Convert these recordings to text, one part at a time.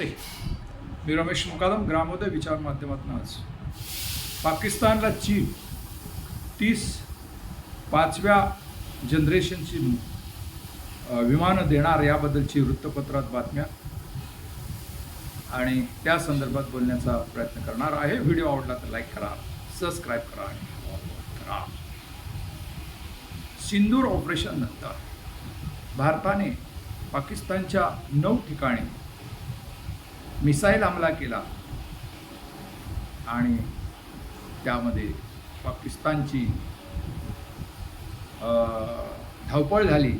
नमस्ते. मी रमेश मुकादम ग्रामोदय विचार माध्यमातून आज. पाकिस्तानला चीन तीस पाचव्या जनरेशनची विमानं देणार याबद्दलची वृत्तपत्रात बातम्या आणि त्या संदर्भात बोलण्याचा प्रयत्न करणार आहे. व्हिडिओ आवडला तर लाईक करा सबस्क्राईब करा आणि करा. सिंदूर ऑपरेशन नंतर भारताने पाकिस्तानच्या नऊ ठिकाणी मिसाईल हमला केला. आणि त्यामध्ये पाकिस्तानची धावपळ झाली.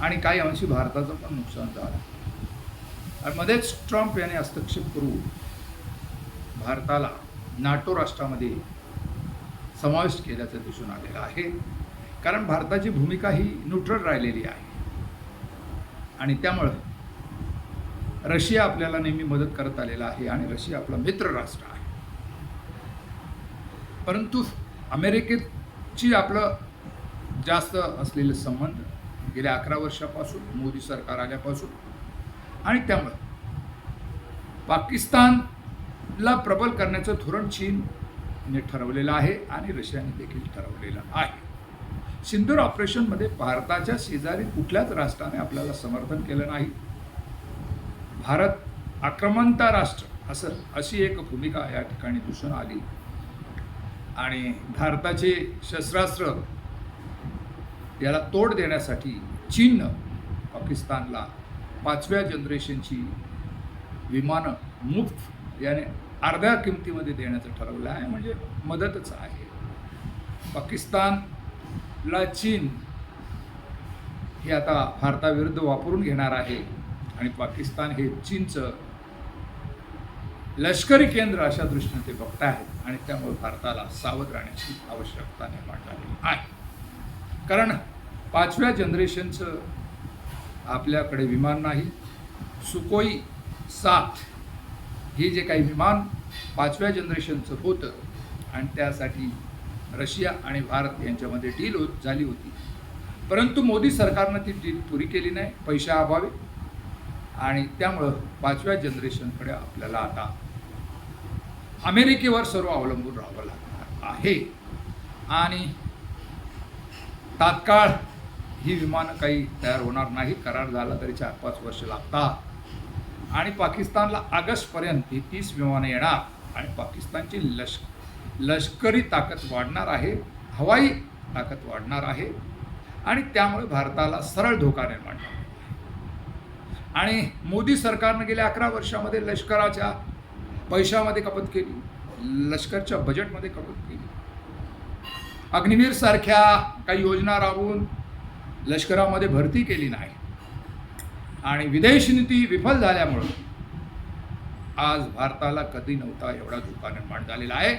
आणि काही अंशी भारताचं पण नुकसान झालं. आणि मध्येच ट्रम्प याने हस्तक्षेप करून भारताला नाटो राष्ट्रामध्ये समाविष्ट केल्याचं दिसून आलेलं आहे. कारण भारताची भूमिका ही न्यूट्रल राहिलेली आहे. आणि त्यामुळं रशिया आपल्याला नेहमी मदत करत आलेला आहे आणि रशिया आपला मित्र राष्ट्र आहे. परंतु अमेरिकेची आपलं जास्त असलेले संबंध गेल्या अकरा वर्षापासून मोदी सरकार आल्यापासून आणि त्यामुळं पाकिस्तानला प्रबल करण्याचं धोरण चीनने ठरवलेलं आहे आणि रशियाने देखील ठरवलेलं आहे. सिंदूर ऑपरेशनमध्ये भारताच्या शेजारी कुठल्याच राष्ट्राने आपल्याला समर्थन केलं नाही. भारत आक्रमणता राष्ट्र असं अशी एक भूमिका या ठिकाणी दिसून आली. आणि भारताचे शस्त्रास्त्र याला तोड देण्यासाठी चीननं पाकिस्तानला पाचव्या जनरेशनची विमानं मुफ्त याने अर्ध्या किमतीमध्ये देण्याचं ठरवलं आहे. म्हणजे मदतच आहे. पाकिस्तानला चीन हे आता भारताविरुद्ध वापरून घेणार आहे. आणि पाकिस्तान हे चीनचं लष्करी केंद्र अशा दृष्टीने ते बघत आहेत आणि त्यामुळे भारताला सावध राहण्याची आवश्यकता निर्माण झालेली आहे. कारण पाचव्या जनरेशनचं आपल्याकडे विमान नाही. सुकोई सात हे जे काही विमान पाचव्या जनरेशनचं होतं आणि त्यासाठी रशिया आणि भारत यांच्यामध्ये डील होत झाली होती. परंतु मोदी सरकारनं ती डील पुरी केली नाही. पैशाअभावी आणि त्यामुळं पाचव्या जनरेशनकडे आपल्याला आता अमेरिकेवर सर्व अवलंबून राहावं लागणार आहे. आणि तात्काळ ही विमानं काही तयार होणार नाही. करार झाला तरी चार पाच वर्ष लागतात. आणि पाकिस्तानला ऑगस्टपर्यंत ही तीस विमानं येणार आणि पाकिस्तानची लष्क लष्करी ताकद वाढणार आहे. हवाई ताकद वाढणार आहे. आणि त्यामुळे भारताला सरळ धोका निर्माण होणार. आणि मोदी सरकारनं गेल्या अकरा वर्षामध्ये लष्कराच्या पैशामध्ये कपात केली. लष्करच्या बजेटमध्ये कपात केली. अग्निवीर सारख्या काही योजना राबवून लष्करामध्ये भरती केली नाही. आणि विदेश नीती विफल झाल्यामुळं आज भारताला कधी नव्हता एवढा धोका निर्माण झालेला आहे.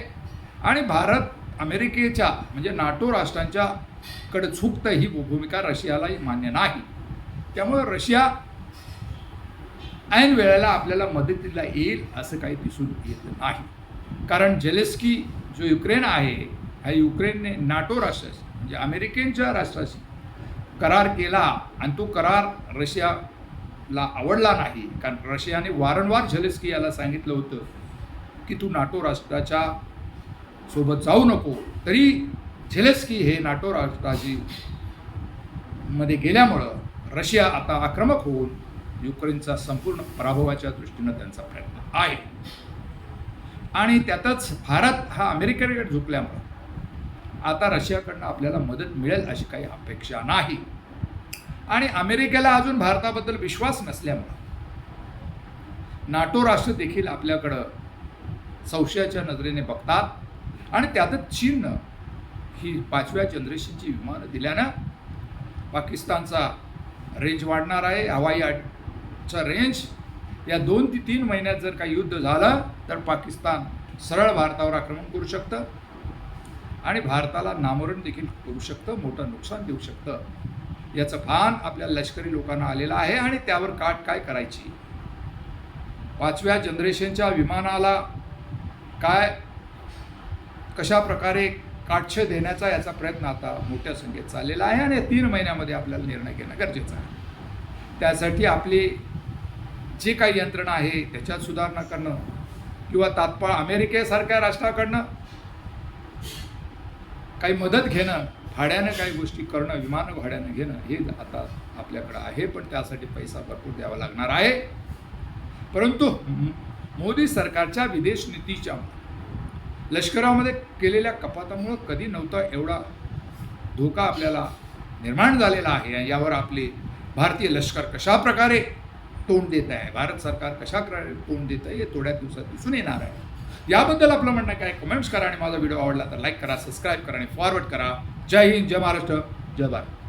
आणि भारत अमेरिकेच्या म्हणजे नाटो राष्ट्रांच्या कडे झुकतं ही भूमिका रशियालाही मान्य नाही. त्यामुळं रशिया ऐन वेळेला आपल्याला मदतीला येईल असं काही दिसून येत नाही. कारण जेलेस्की जो युक्रेन आहे ह्या युक्रेनने नाटो राष्ट्राशी म्हणजे अमेरिकेच्या राष्ट्राशी करार केला आणि तो करार रशियाला आवडला नाही. कारण रशियाने वारंवार झेलेस्की याला सांगितलं होतं की तू नाटो राष्ट्राच्या सोबत जाऊ नको. तरी झेलेस्की हे नाटो राष्ट्राची मध्ये गेल्यामुळं रशिया आता आक्रमक होऊन युक्रेनचा संपूर्ण पराभवाच्या दृष्टीनं त्यांचा प्रयत्न आहे. आणि त्यातच भारत हा अमेरिकेकडे झुकल्यामुळं आता रशियाकडनं आपल्याला मदत मिळेल अशी काही अपेक्षा नाही. आणि अमेरिकेला अजून भारताबद्दल विश्वास नसल्यामुळं नाटो राष्ट्र देखील आपल्याकडं संशयाच्या नजरेने बघतात. आणि त्यातच चीननं ही पाचव्या जनरेशनची विमानं दिल्यानं पाकिस्तानचा रेंज वाढणार आहे. हवाई चा रेंज या दोन ते तीन महिन्यात जर काही युद्ध झालं तर पाकिस्तान सरळ भारतावर आक्रमण करू शकतं. आणि भारताला नामोरण देखील करू शकतं मोठं नुकसान देऊ शकतं. याचं भान आपल्या लष्करी लोकांना आलेलं आहे आणि त्यावर काट काय करायची? पाचव्या जनरेशनच्या विमानाला काय कशा प्रकारे काटछे देण्याचा याचा प्रयत्न आता मोठ्या संख्येत चाललेला आहे आणि तीन महिन्यामध्ये आपल्याला निर्णय घेणं गरजेचं आहे. त्यासाठी आपली जे काही यंत्रणा आहे त्याच्यात सुधारणा करणं किंवा तात्काळ अमेरिकेसारख्या राष्ट्राकडनं काही मदत घेणं भाड्यानं काही गोष्टी करणं विमान भाड्यानं घेणं हे आता आपल्याकडं आहे पण त्यासाठी पैसा भरपूर द्यावा लागणार आहे. परंतु मोदी सरकारच्या विदेश नीतीच्या लष्करामध्ये केलेल्या कपातामुळं कधी नव्हता एवढा धोका आपल्याला निर्माण झालेला आहे. यावर आपले भारतीय लष्कर कशा प्रकारे तोंड देत आहे. भारत सरकार कशा तोंड देत आहे हे थोड्या दिवसात दिसून येणार आहे. याबद्दल आपलं म्हणणं काय? कमेंट्स करा आणि माझा व्हिडिओ आवडला तर लाईक करा सबस्क्राईब करा आणि फॉरवर्ड करा. जय हिंद जय महाराष्ट्र जय भारत.